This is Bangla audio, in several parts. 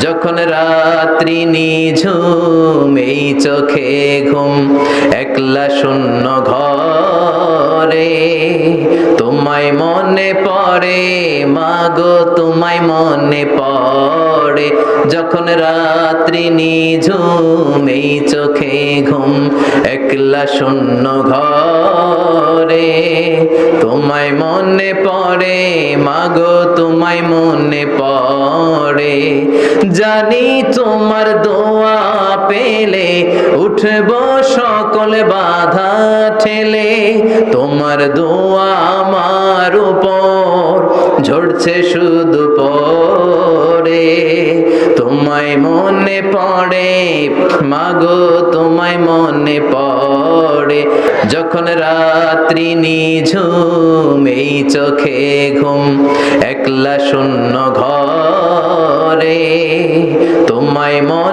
যখন রাত্রি নিঝুম এই চোখে ঘুম, একলা শূন্য ঘরে, তোমায় মনে পড়ে, মাগো তোমায় মনে পড়ে। যখন রাত্রি নিঝুম এই চোখে ঘুম, একলা শূন্য ঘরে তোমায় মনে পড়ে, মাগো, তোমায় মনে পড়ে। জানি তোমার দোয়া পেলে, উঠব সকল বাধা ঠেলে। তোমার দোয়া আমার উপর ঝরছে শুধু পরে। তোমায় মনে পড়ে, মাগো, তোমায় মনে পড়ে। যখন রাত্রি নিঝুম, এই চোখে ঘুম, একলা শূন্য ঘরে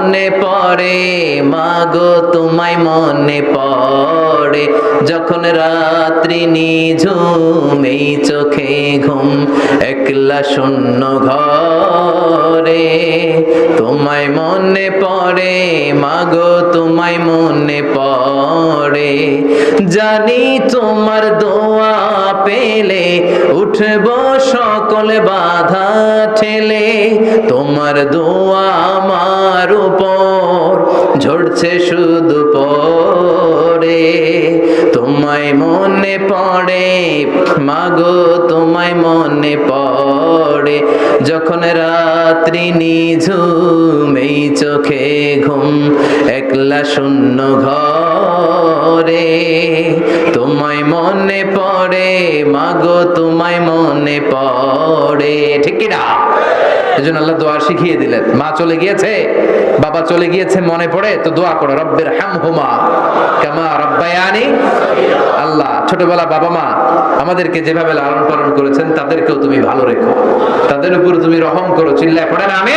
মনে পড়ে? মাগো, তোমায় মনে পড়ে? যখন রাত্রি নিঝুম এই চোখে ঘুম, একলা শূন্য ঘরে। তোমায় মনে পড়ে? মাগো, তোমায় মনে পড়ে? জানি তোমার দোয়া পেলে উঠব সকল বাধা ঠেলে। তোমার দোয়া আমার উপর, ঝরছে শুধু পরে। তোমায় মনে পড়ে, মাগো তোমায় মনে পড়ে। যখন রাত্রি নিঝুম, এই চোখে ঘুম, একলা শূন্য ঘরে। মনে পড়ে? মাগো, তোমায় মনে পড়ে। ঠিক না এজন্য আল্লাহ দোয়া শিখিয়ে দিলেন। মা চলে গিয়েছে, বাবা চলে গিয়েছে, মনে পড়ে? তো দোয়া করো, রব্বের হাম হুমা কামা রব্বায়ানি আল্লাহ। ছোটবেলা বাবা মা আমাদেরকে যেভাবে লালন পালন করেছেন, তাদেরকেও তুমি ভালো রেখো। তাদের উপর তুমি রহম করো, চিল্লায় পড়ে না আমি